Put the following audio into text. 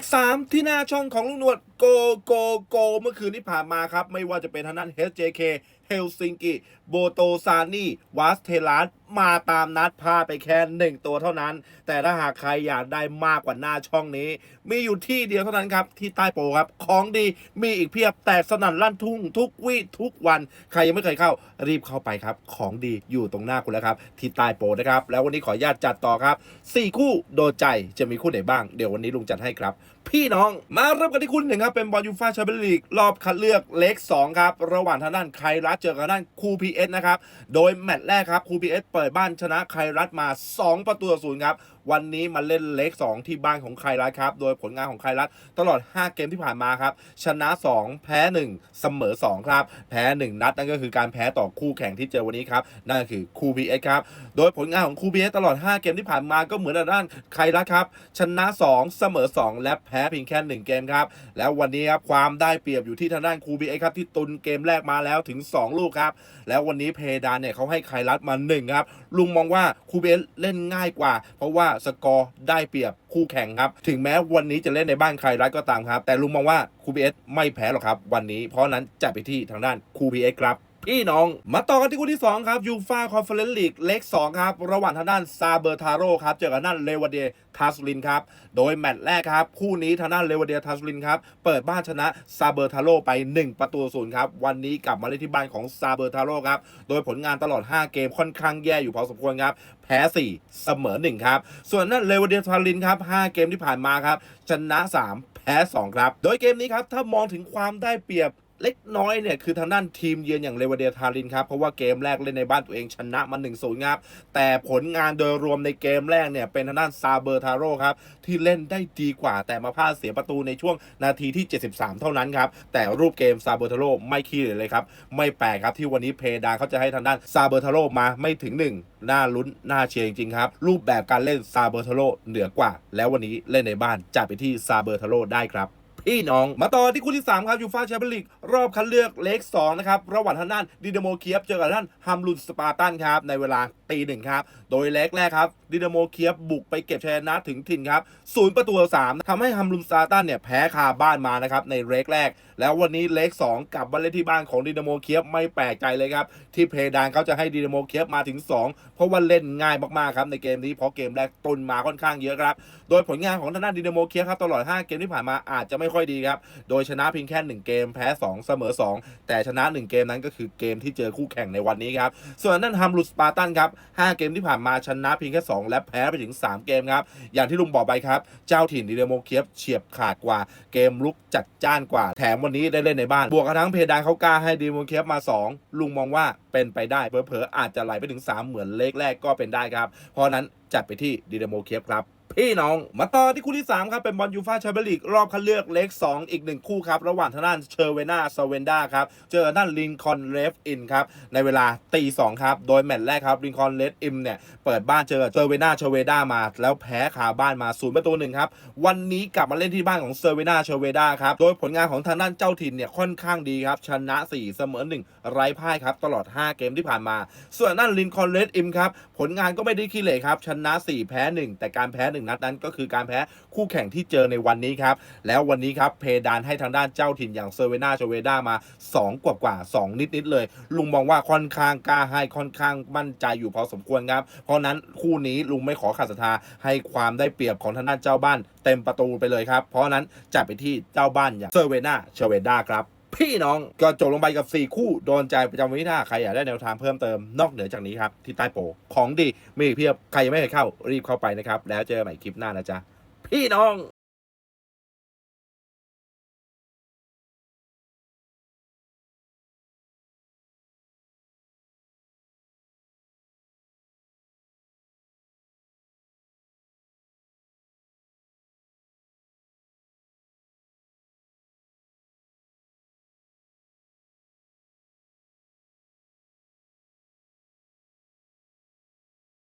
ก 3 ที่หน้าช่องของลุงหนวดโกโกโกเมื่อคืนที่ผ่านมาครับ ไม่ว่าจะเป็นทางด้าน HJK เฮลซิงกิ โบโตซานีวัสเทลัสมาตามนัดพาไปแค่หนึ่งตัวเท่านั้น แต่ถ้าหากใครอยากได้มากกว่าหน้าช่องนี้ มีอยู่ที่เดียวเท่านั้นครับ ที่ใต้โปรครับ ของดีมีอีกเพียบแต่สนั่นลั่นทุ่งทุกวี่ทุกวัน ใครยังไม่เคยเข้ารีบเข้าไปครับ ของดีอยู่ตรงหน้าคุณแล้วครับ ที่ใต้โปรนะครับ แล้ววันนี้ขออนุญาตจัดต่อครับ 4 คู่โดนใจจะมีคู่ไหนบ้างเดี๋ยววันนี้ลุงจัดให้ครับ พี่น้องมาเริ่มกันที่คู่หนึ่งครับเป็นบอลยูฟ่าแชมเปี้ยนลีกรอบคัดเลือกเล็ก2ครับระหว่างทางด้านไครัสเจอกับด้านคูพีเอสนะครับ โดยแมตช์แรกครับคูพีเอสเปิดบ้านชนะไครัฐมา 2 ประตูต่อศูนย์ครับ วันนี้มาเล่นเล็ก 2 ที่บ้านของไครัสครับ โดยผลงานของไครัสตลอด 5 เกมที่ผ่านมาครับ ชนะ 2 แพ้ 1 เสมอ 2 ครับ แพ้ 1 นัดนั่นก็คือการแพ้ต่อคู่แข่งที่เจอวันนี้ครับ นั่นก็คือคูพีเอครับ โดยผลงานของคูพีเอตลอด 5 เกมที่ผ่านมาก็เหมือนกับด้านไครัสครับ ชนะ 2 เสมอ 2 และแพ้เพียงแค่ 1 เกมครับ แล้ววันนี้ครับความได้เปรียบอยู่ที่ทางด้านคูบีเอครับที่ตุนเกมแรกมาแล้วถึง 2 ลูกครับ แล้ววันนี้เพดานเนี่ยเขาให้ไครัสมา1ครับลุงมองว่าคูบีเอเล่นง่ายกว่า เพราะว่าสกอร์ได้เปรียบคู่แข่งครับ ถึงแม้วันนี้จะเล่นในบ้านใครัสก็ตามครับ แต่ลุงมองว่าคูบีเอไม่แพ้หรอกครับ วันนี้เพราะนั้นจะไปที่ทางด้านคูบีเอครับ พี่น้อง มาต่อกันที่คู่ที่ 2 ครับยูฟาคอนเฟอเรนซ์ลีกเล็ก2ครับ ระหว่างทางด้านซาเบอร์ทาโร่ครับ เจอกับทางด้านเลวเดียทาสุลินครับ โดยแมตช์แรกครับ คู่นี้ทางด้านเลวเดียทาสุลินครับ เปิดบ้านชนะซาเบอร์ทาโร่ไป 1 ประตูศูนย์ครับ วันนี้กลับมาเล่นที่บ้านของซาเบอร์ทาโร่ครับ โดยผลงานตลอด 5 เกมค่อนข้างแย่อยู่พอสมควรครับ แพ้ 4 เสมอ 1 ครับ ส่วนนั่นเลวเดียทาลินครับ 5 เกมที่ผ่านมาครับ ชนะ 3 แพ้ 2 ครับ โดยเกมนี้ครับ ถ้ามองถึงความได้เปรียบ เล็กน้อยเนี่ยคือทางด้านทีมเยือนอย่างเลวเดียทารินครับ เพราะว่าเกมแรกเล่นในบ้านตัวเองชนะมา1นศูนย์ครับ แต่ผลงานโดยรวมในเกมแรกเนี่ยเป็นทางด้านซาเบอร์ทาโร่ครับ ที่เล่นได้ดีกว่าแต่มาพลาดเสียประตูในช่วงนาทีที่ 73 เท่านั้นครับ แต่รูปเกมซาเบอร์ทาโร่ไม่ขี้เหร่เลยครับ ไม่แปลกครับที่วันนี้เพดานเขาจะให้ทางด้านซาเบอร์ทาโร่มาไม่ถึง 1 น่าลุ้นน่าเชียร์จริงๆครับรูปแบบการเล่นซาเบอร์ทาโร่เหนือกว่า แล้ววันนี้เล่นในบ้านจะไปที่ซาเบอร์ทาโร่ได้ครับ พี่น้อง มาต่อที่คู่ที่ 3 ครับยูฟาแชมเปี้ยนลีกรอบคัดเลือกเลก2นะครับระหว่างทางด้านดินาโมเคียฟเจอกับด้านฮัมลุนสปาร์ตันครับในเวลา ตีหนึ่งครับ โดยเล็กแรกครับดินาโมเคียบบุกไปเก็บชนะถึงถิ่นครับศูนย์ประตูสามทำให้ฮัมลุนสปาร์ตันเนี่ยแพ้คาบ้านมานะครับในเล็กแรก แล้ววันนี้เล็ก2กลับมาเล่นที่บ้านของดินาโมเคียบไม่แปลกใจเลยครับที่เพดานเขาจะให้ดินาโมเคียบมาถึง 2 เพราะว่าเล่นง่ายมากๆครับในเกมนี้เพราะเกมแรกตุนมาค่อนข้างเยอะครับโดยผลงานของทางด้านดินาโมเคียบครับตลอด 5 เกมที่ผ่านมาอาจจะไม่ค่อยดีครับโดยชนะเพียงแค่ 1 เกมแพ้ 2 เสมอ 2 แต่ชนะ 1 เกมนั้นก็คือเกมที่เจอคู่แข่งในวันนี้ครับส่วนนั่นฮัมลุสปาร์ตันครับ5 เกมที่ผ่านมาชนะเพียงแค่ 2 และแพ้ไปถึง 3 เกมครับ อย่างที่ลุงบอกไปครับ เจ้าถิ่นดินาโมเคียบเฉียบขาดกว่า เกมลุกจัดจ้านกว่า แถมวันนี้ได้เล่นในบ้าน บวกกับทั้งเพดานเขากล้าให้ดินาโมเคียบมา 2 ลุงมองว่าเป็นไปได้เผลอๆอาจจะไหลไปถึง 3 เหมือนเลขแรกก็เป็นได้ครับ เพราะนั้นจัดไปที่ดินาโมเคียบครับ พี่น้อง มาต่อที่คู่ที่ 3 ครับ เป็นบอลยูฟาแชมเปี้ยนลีกรอบคัดเลือกเล็ก 2 อีกหนึ่งคู่ครับ ระหว่างทางด้านเชอร์เวนาซาเวนดาครับ เจอกับด้านลินคอนเลฟอินครับ ในเวลาตีสองครับ โดยแมตช์แรกครับลินคอนเลฟอินเนี่ย เปิดบ้านเจอเซอร์เวนาเชอร์เวดามา แล้วแพ้คาบ้านมาศูนย์ประตูหนึ่งครับ วันนี้กลับมาเล่นที่บ้านของเซอร์เวนาเชอร์เวดาครับ โดยผลงานของทางด้านเจ้าถิ่นเนี่ยค่อนข้างดีครับชนะ4เสมอ1ไร้พ่ายครับตลอด 5 เกมที่ผ่านมา ส่วนด้านลินคอนเลฟอิมครับผลงานก็ไม่ได้ขี้เหร่ครับชนะ 4 แพ้ 1 แต่การแพ้1นัดนั้นก็คือการแพ้คู่แข่งที่เจอในวันนี้ครับ แล้ววันนี้ครับเพดานให้ทางด้านเจ้าถิ่นอย่างเซเวนาเชเวดามา 2 กว่ากว่า 2 นิดนิดเลย ลุงมองว่าค่อนข้างกล้าให้ค่อนข้างมั่นใจอยู่พอสมควรครับ เพราะนั้นคู่นี้ลุงไม่ขอขัดศรัทธาให้ความได้เปรียบของทางด้านเจ้าบ้าน เต็มประตูไปเลยครับ เพราะนั้นจัดไปที่เจ้าบ้านอย่างเซเวนาเชเวดาครับ พี่น้องก็จบลงไปกับ 4 คู่โดนใจประจำวันนี้ถ้าใครอยากได้แนวทางเพิ่มเติมนอกเหนือจากนี้ครับ ที่ใต้โปของดีมีเพียบใครยังไม่เคยเข้ารีบเข้าไปนะครับ แล้วเจอกันใหม่คลิปหน้านะจ๊ะพี่น้อง